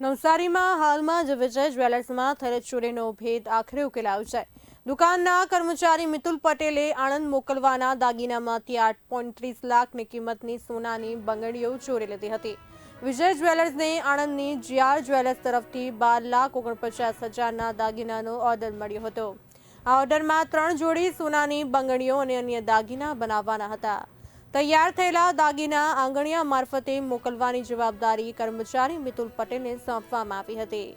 નવસારીમાં હાલમાં જ વિજય જ્વેલર્સમાં થયેલ ચોરીનો ભેદ આખરે ઉકેલાયો છે. દુકાનના કર્મચારી મિતુલ પટેલે આણંદ મોકલવાના દાગીનામાંથી આઠ પોઈન્ટ ત્રીસ લાખની કિંમતની સોનાની બંગડીઓ ચોરી લીધી હતી. વિજય જ્વેલર્સને આણંદની જીઆર જ્વેલર્સ તરફથી બાર લાખ ઓગણપચાસ હજારના દાગીનાનો ઓર્ડર મળ્યો હતો. આ ઓર્ડરમાં ત્રણ જોડી સોનાની બંગડીઓ અને અન્ય દાગીના બનાવવાના હતા. તૈયાર થયેલા દાગીના આંગણિયા મારફતે મોકલવાની જવાબદારી કર્મચારી મિતુલ પટેલને સોંપવામાં આવી હતી.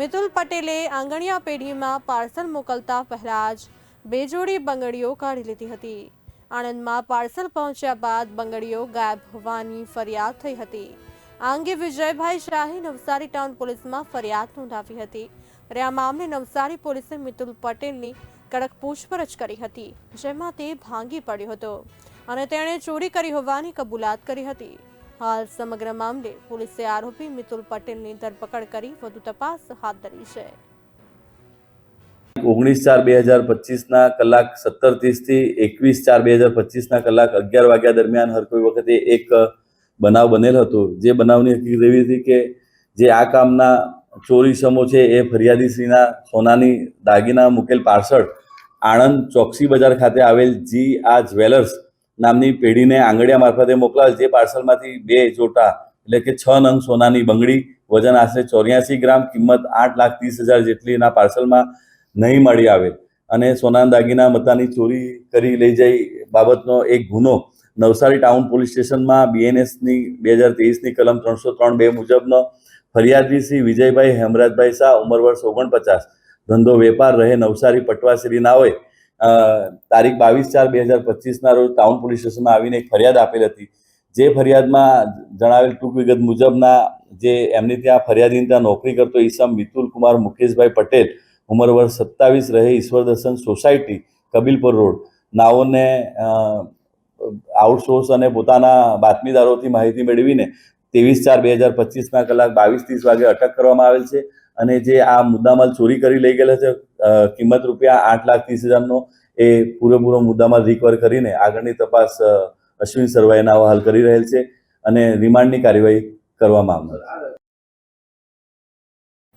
મિતુલ પટેલે આંગણિયા પેઢીમાં પાર્સલ મોકલતા પહેલા જ બે જોડી બંગડીઓ કાઢી લીધી હતી. આણંદમાં પાર્સલ પહોંચ્યા બાદ બંગડીઓ ગાયબ હોવાની ફરિયાદ થઈ હતી. આ અંગે વિજયભાઈ શાહે નવસારી ટાઉન પોલીસમાં ફરિયાદ નોંધાવી હતી. ત્યારે આ મામલે નવસારી પોલીસે મિતુલ પટેલની કડક પૂછપરછ કરી હતી, જેમાં તે ભાંગી પડ્યો હતો. અને તેણે ચોરી કરી હોવાની કબૂલાત કરી હતી. હાલ સમગ્ર મામલે પોલીસે આરોપી મિતુલ પટેલની ધરપકડ કરી વધુ તપાસ હાથ ધરી છે. ઓગણીસ ચાર બે હજાર પચીસના કલાક સત્તર ત્રીસથી એકવીસ ચાર બે હજાર પચીસના કલાક અગિયાર વાગ્યા દરમિયાન હર કોઈ વખતે એક બનાવ બનેલ હતો. જે બનાવની હકીકત એવી હતી કે જે આ કામના ચોરી સમો છે એ ફરિયાદીશ્રીના સોનાની દાગીના મૂકેલ પાર્સલ આણંદ ચોકસી બજાર ખાતે આવેલ જી આ જ્વેલર્સ નામની પેઢીને આંગળિયા મારફતે મોકલાવેલ જે પાર્સલમાંથી બે જોટા એટલે કે છ નંગ સોનાની બંગડી, વજન આશરે ચોર્યાસી ગ્રામ, કિંમત આઠ લાખ ત્રીસ હજાર જેટલીના પાર્સલમાં નહીં મળી આવે. અને સોનાના દાગીના મતાની ચોરી કરી લઈ જઈ બાબતનો એક ગુનો. નવસારી ટાઉન પોલીસ સ્ટેશનમાં બીએનએસની બે હજાર તેવીસની કલમ ત્રણસો ત્રણ બે મુજબનો ફરિયાદી શ્રી વિજયભાઈ હેમરાજભાઈ શાહ, ઉંમર વર્ષ ઓગણપચાસ. ધંધો વેપાર રહે નવસારી પટવાશ્રી ના હોય. તારીખ બાવીસ ચાર બે હજાર પચીસના રોજ ટાઉન પોલીસ સ્ટેશનમાં આવીને એક ફરિયાદ આપેલ હતી. જે ફરિયાદમાં જણાવેલ ટૂંક વિગત મુજબના જે એમની ત્યાં ફરિયાદીની ત્યાં નોકરી કરતો ઈસમ મિતુલ કુમાર મુકેશભાઈ પટેલ, ઉંમર વર્ષ સત્તાવીસ રહે ઈશ્વર દર્શન સોસાયટી, કબીલપુર રોડ. નાઓને આઉટસોર્સ અને પોતાના બાતમીદારોથી માહિતી મેળવીને ત્રેવીસ ચાર બે હજાર પચીસના કલાક બાવીસ ત્રીસ વાગે અટક કરવામાં આવેલ છે. અને જે આ મુદ્દામાલ ચોરી કરી લઈ ગયેલા છે કિંમત રૂપિયા આઠ લાખ ત્રીસ હજારનો એ પૂરેપૂરો મુદ્દામાં રિકવર કરીને આગળની તપાસ અશ્વિન સરવાઈના હલ કરી રહેલ છે અને રિમાન્ડની કાર્યવાહી કરવામાં આવનાર